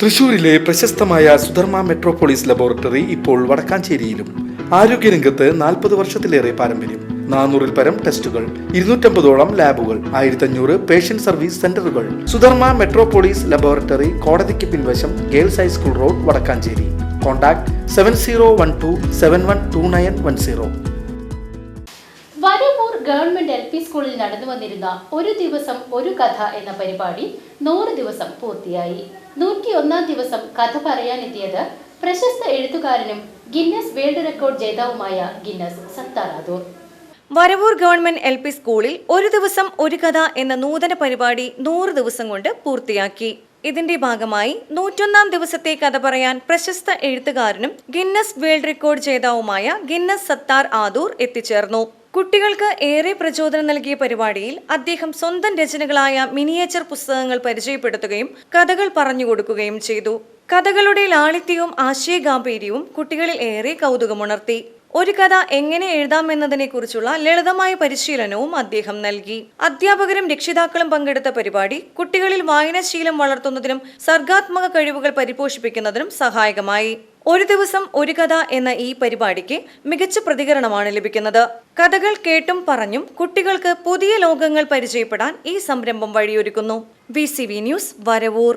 തൃശൂരിലെ പ്രശസ്തമായ Sudharma metropolis laboratory ഇപ്പോൾ വടക്കാഞ്ചേരിയിലും. ആരോഗ്യരംഗത്ത് നാൽപ്പത് വർഷത്തിലേറെ പാരമ്പര്യം. നാനൂറിൽ പരം ടെസ്റ്റുകൾ ഇരുന്നൂറ്റമ്പതോളം ലാബുകൾ ആയിരത്തഞ്ഞൂറ് പേഷ്യന്റ് സർവീസ് സെന്ററുകൾ. സുധർമ്മ മെട്രോപോളിസ് ലബോറട്ടറി കോടതിക്ക് പിൻവശം girls high school road Vadakkanchery. Contact seven zero one two seven one two nine one zero. Varavoor government L P സ്കൂളിൽ നടന്നു വന്നിരുന്ന ഒരു ദിവസം ഒരു കഥ എന്ന പരിപാടി നൂറ് ദിവസം പൂർത്തിയായി. നൂറ്റിയൊന്നാം ദിവസം കഥ പറയാനെത്തിയത് പ്രശസ്ത എഴുത്തുകാരനും ഗിന്നസ് വേൾഡ് റെക്കോർഡ് ജേതാവുമായ Guinness Sattar Adoor. Varavoor government L P സ്കൂളിൽ ഒരു ദിവസം ഒരു കഥ എന്ന നൂതന പരിപാടി നൂറ് ദിവസം കൊണ്ട് പൂർത്തിയാക്കി. ഇതിന്റെ ഭാഗമായി നൂറ്റൊന്നാം ദിവസത്തെ കഥ പറയാൻ പ്രശസ്ത എഴുത്തുകാരനും ഗിന്നസ് വേൾഡ് റെക്കോർഡ് ജേതാവുമായ ഗിന്നസ് സത്താർ ആദൂർ എത്തിച്ചേർന്നു. കുട്ടികൾക്ക് ഏറെ പ്രചോദനം നൽകിയ പരിപാടിയിൽ അദ്ദേഹം സ്വന്തം രചനകളായ മിനിയേച്ചർ പുസ്തകങ്ങൾ പരിചയപ്പെടുത്തുകയും കഥകൾ പറഞ്ഞുകൊടുക്കുകയും ചെയ്തു. കഥകളുടെ ലാളിത്യവും ആശയഗാംഭീര്യവും കുട്ടികളിൽ ഏറെ കൗതുകമുണർത്തി. ഒരു കഥ എങ്ങനെ എഴുതാമെന്നതിനെ കുറിച്ചുള്ള ലളിതമായ പരിശീലനവും അദ്ദേഹം നൽകി. അധ്യാപകരും രക്ഷിതാക്കളും പങ്കെടുത്ത പരിപാടി കുട്ടികളിൽ വായനാശീലം വളർത്തുന്നതിനും സർഗാത്മക കഴിവുകൾ പരിപോഷിപ്പിക്കുന്നതിനും സഹായകമായി. ഒരു ദിവസം ഒരു കഥ എന്ന ഈ പരിപാടിക്ക് മികച്ച പ്രതികരണമാണ് ലഭിക്കുന്നത്. കഥകൾ കേട്ടും പറഞ്ഞും കുട്ടികൾക്ക് പുതിയ ലോകങ്ങൾ പരിചയപ്പെടാൻ ഈ സംരംഭം വഴിയൊരുക്കുന്നു. V news Varavoor.